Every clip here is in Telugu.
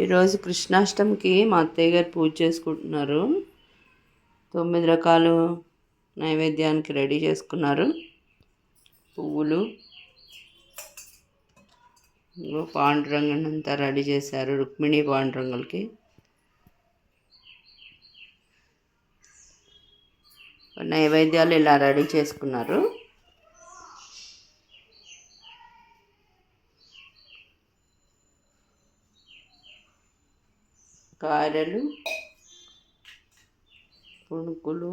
ఈరోజు కృష్ణాష్టమికి మా అత్తయ్య గారు పూజ చేసుకుంటున్నారు. తొమ్మిది రకాలు నైవేద్యానికి రెడీ చేసుకున్నారు. పువ్వులు ఇగో పాండురంగన్ అంతా రెడీ చేశారు రుక్మిణి పాండురంగులకి. నైవేద్యాలు ఇలా రెడీ చేసుకున్నారు. కారెలు పుణుకులు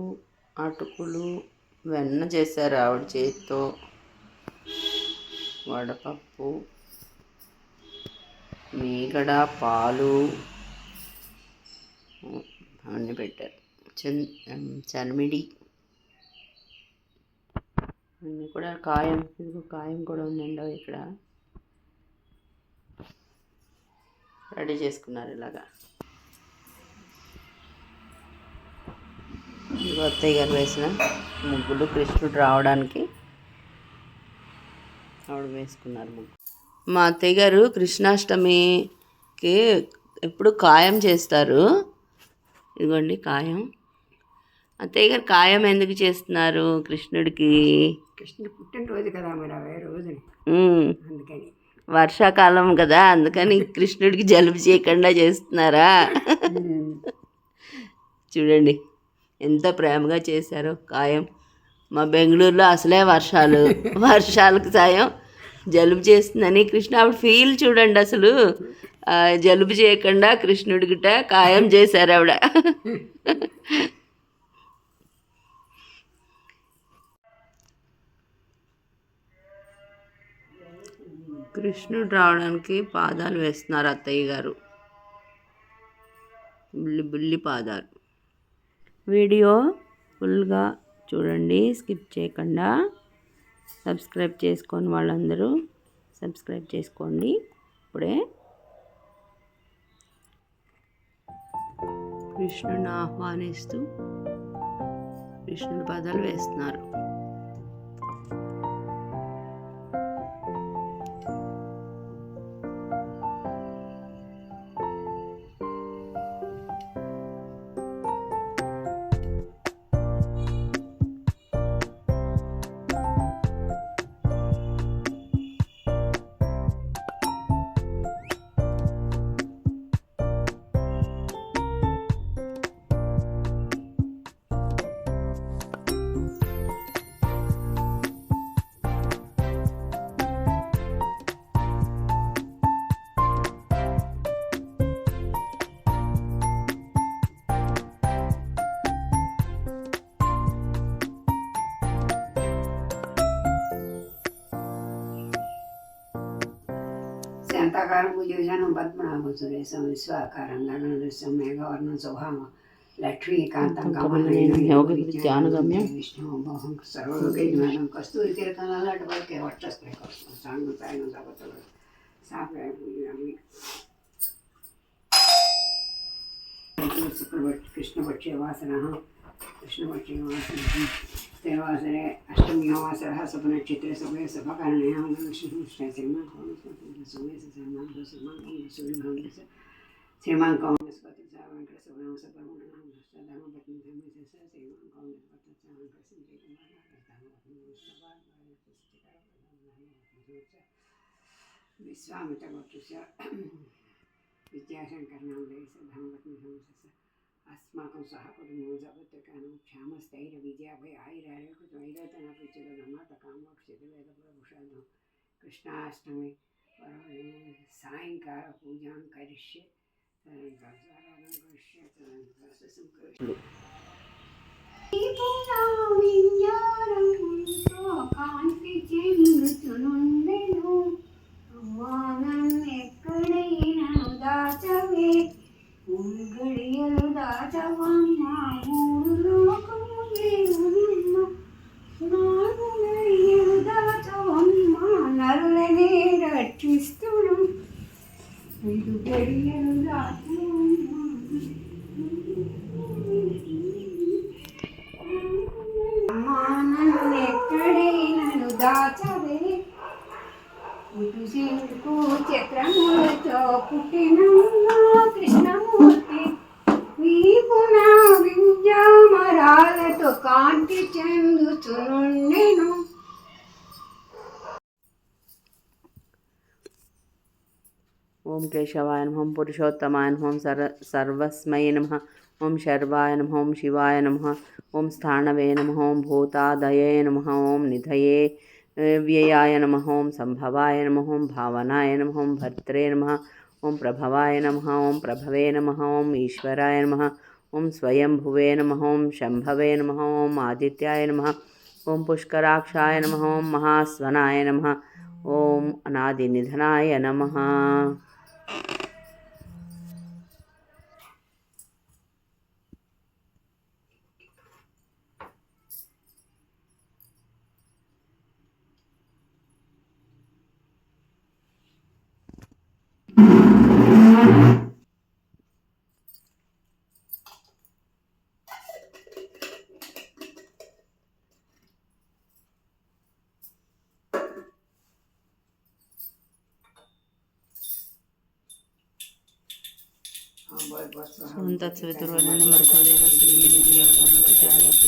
అటుకులు వెన్న చేశారు ఆవిడ చేతితో. వడపప్పు మీగడ పాలు అన్నీ పెట్టారు. చన్ చనిమిడి. అన్నీ కూడా కాయం ఇదిగో కాయం కూడా ఉందండి ఇక్కడ. రెడీ చేసుకున్నారు ఇలాగా. అత్తయ్య గారు వేసిన ముగ్గులు కృష్ణుడు రావడానికి ఆవిడ వేసుకున్నారు ముగ్గు. మా అత్తయ్య గారు కృష్ణాష్టమికి ఎప్పుడు కాయం చేస్తారు? ఇదిగోండి కాయం అత్తయ్య గారు కాయం ఎందుకు చేస్తున్నారు కృష్ణుడికి? కృష్ణుడు పుట్టినరోజు కదా మరి అవే ఉమ్, అందుకని. వర్షాకాలం కదా అందుకని కృష్ణుడికి జలుబు చేయకుండా చేస్తున్నారా? చూడండి. ఎంత ప్రేమగా చేశారో ఖాయం. మా బెంగళూరులో అసలే వర్షాలు. వర్షాలకు సాయం జలుబు చేస్తుందని కృష్ణ ఆవిడ ఫీల్ చూడండి అసలు. జలుబు చేయకుండా కృష్ణుడి గిట కాయం చేశారు ఆవిడ. కృష్ణుడు రావడానికి పాదాలు వేస్తున్నారు అత్తయ్య గారు. బుల్లి బుల్లి పాదాలు. వీడియో ఫుల్గా చూడండి స్కిప్ చేయకుండా సబ్స్క్రైబ్ చేసుకొని వాళ్ళందరూ సబ్స్క్రైబ్ చేసుకోండి. ఇప్పుడే కృష్ణుని ఆహ్వానిస్తూ కృష్ణుని పదాలు వేస్తున్నారు. శాంతాకారం పూజనం పద్మనాభం సురేశం విశ్వాకారం గగనదృశ్యం మేఘవర్ణం శుభామ లక్ష్మీకాంతం కమలనయనం. విష్ణు మోహం సర్వలోకైజ్ఞానం కస్తూరి తిరకం అలాంటి వాళ్ళకి వర్చస్పై కోసం సాంగం సాయం సపతలు సాప్రాయ పూజయామి శుక్రపక్ష కృష్ణపక్షే వాసన కృష్ణపక్షే వాసన देवासरे अष्टम्याः सरः सपनचित्रे सभे सभाकरण्यां श्रीमान् कौण्डस्पति सा वेङ्कटसभां सपरमणां धर्मपत्नी धर्मदेश श्रीमान् कौण्डस्पति सा वेङ्कटसञ्जयकुमारः विश्वामितभक्तुस्य विद्याशङ्करनां देश धर्मपत्नी धर्मस्य अस्माकं सह कुटुम्बं सपुत्रकानं क्षामस्थैर्यविद्याभय आयुरारोग्यचरमातकामोक्षितवेदप्रभुषादं कृष्णाष्टमी परमे सायङ्कालपूजां करिष्ये तदनन्तरं करिष्ये तदनन्तरं करिष्ये కాంతి చెందుచునుండెను అమ్మానం ఎక్కడైనా దాచవే గడియలు దాచవమ్మ మూడు లోకములే ఉన్న నాలుగు గడియలు దాచవమ్మ నరులనే రక్షిస్తుడు ఐదు గడియలు దాచవమ్మ అమ్మా నన్ను దాచవే ఇటు ओम केशवाय नम ओम पुरुषोत्तमाय नम ओम सर्वस्मय नम ओम शर्वाय नम ओम शिवाय नम ओम स्थानवे नम ओम भूताधय नम ओम निधये व्ययाय नम ओम संभवाय नम ओम भावनाय नम ओम भर्त्रे नमः ఓం ప్రభవాయ నమ ఓం ప్రభవే నమ ఓం ఈశ్వరాయ నమ ఓం స్వయంభువే నమ ఓం శంభవే నమ ఓం ఆదిత్యాయ నమ ఓం పుష్కరాక్షాయ నమ ఓం మహాస్వనాయ నమ ఓం అనాదినిధనాయ నమ. Презентація від органу номер колеги Василі Мілізієва, Тетяна Рапі.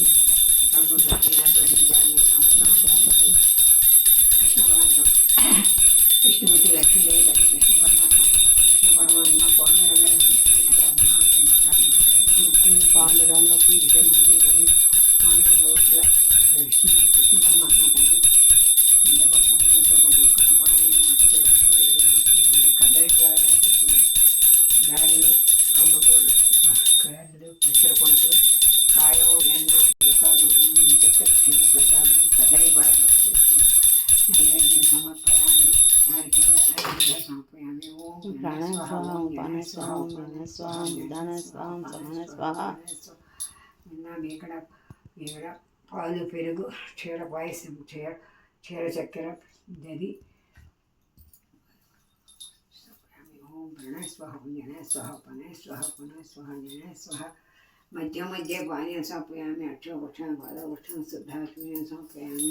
స్వాహ ఓం ధన స్వాహ ఓం విధాన స్వాహ ఓం సమాన స్వాహ విన్నాము ఇక్కడ ఇక్కడ పాలు పెరుగు చీర పాయసం చీర చీర చక్కెర దది ఓం ప్రణయ స్వహ జనయ స్వహ పనయ స్వహ పునః స్వహ జనయ స్వహ మధ్య మధ్య పానీయం సమర్పయామి అక్షోపక్షం పాదవక్షం శుద్ధాత్మీయం సమర్పయామి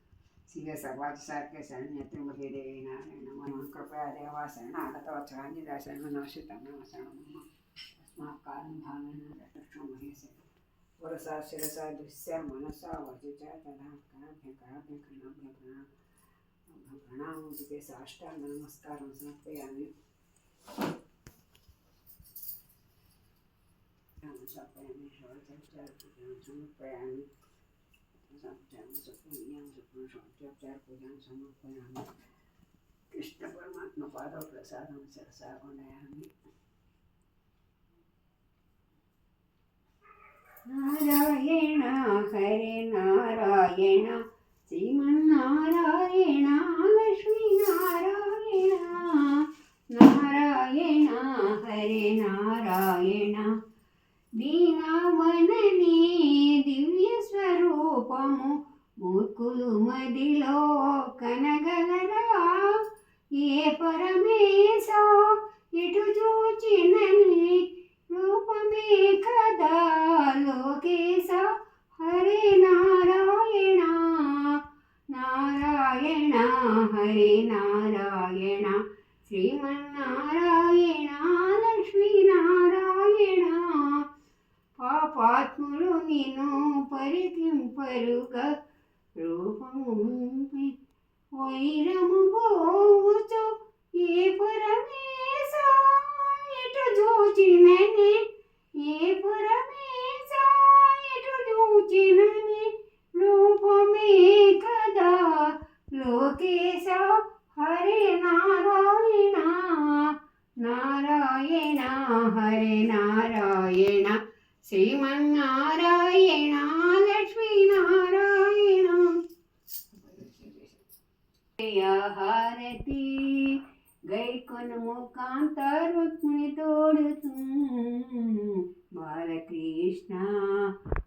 శివ సర్వాధిసార్కే శరణ్యత్రిమతి దేవి నారాయణ మమ కృపయా దేవా శరణాగతవత్సరాన్యదా శరణనోషితం నమ శరణమ్మ తస్మాత్ కాలం భావేన రక్షం మహేశ పురసా శిరసా దృశ్య 咱咱这不一样，这不是说这这不讲什么不讲的。கிருஷ்ண பரமாத்மா பாத பிரசாதம் சிரசாகுண்டாயாமி நாராயண ஹரே நாராயண ஸ்ரீமன் நாராயண லக்ஷ்மி நாராயண நாராயண ஹரே நாராயண தீனாவனி స్వరూపము మూర్ఖులు మదిలో కనగలరా? ఏ పరమేశ ఎటు చూచినని రూపమే కదా లోకేశ? హరే నారాయణ నారాయణ హరే నారాయణ శ్రీమన్నారాయణ లక్ష్మీనారాయణ పాపాత్ములు వినో పరికింపరుగా రూపము వైరము పోవచ్చు ఏ పరమేశ ఎటు చూచినని హారతి గైకొనుము కాంత రుక్మిణి తోడుతూ బాలకృష్ణ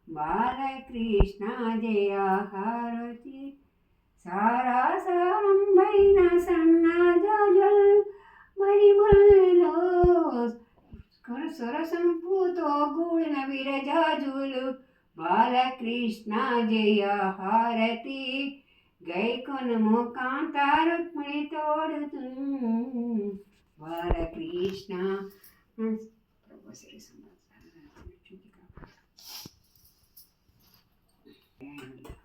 బాలకృష్ణ జయ హారతి. సారా సారంభైన సన్నాజల్ మరిముల్లో సురసంపుతో కూడిన విరజాజులు. బాలకృష్ణ జయ హారతి. గైకొనము కాంత రుక్మిణి తోడుతు బాలకృష్ణ ప్రభు శ్రీ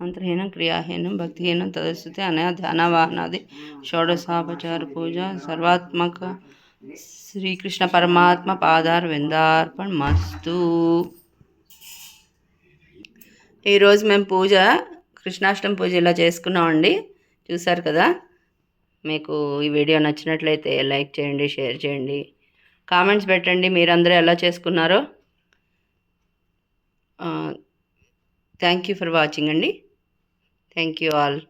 మంత్రహీనం క్రియాహీనం భక్తిహీనం తదస్థితి అనయ ధ్యానవాహనాది షోడశాపచార పూజ సర్వాత్మక శ్రీకృష్ణ పరమాత్మ పాదార్ విందార్పణ మస్తు ఈరోజు మేము పూజ కృష్ణాష్టమి పూజ ఇలా చేసుకున్నామండి. చూసారు కదా? మీకు ఈ వీడియో నచ్చినట్లయితే లైక్ చేయండి షేర్ చేయండి. కామెంట్స్ పెట్టండి మీరందరూ ఎలా చేసుకున్నారో. థ్యాంక్ యూ ఫర్ వాచింగ్ అండి. Thank you all.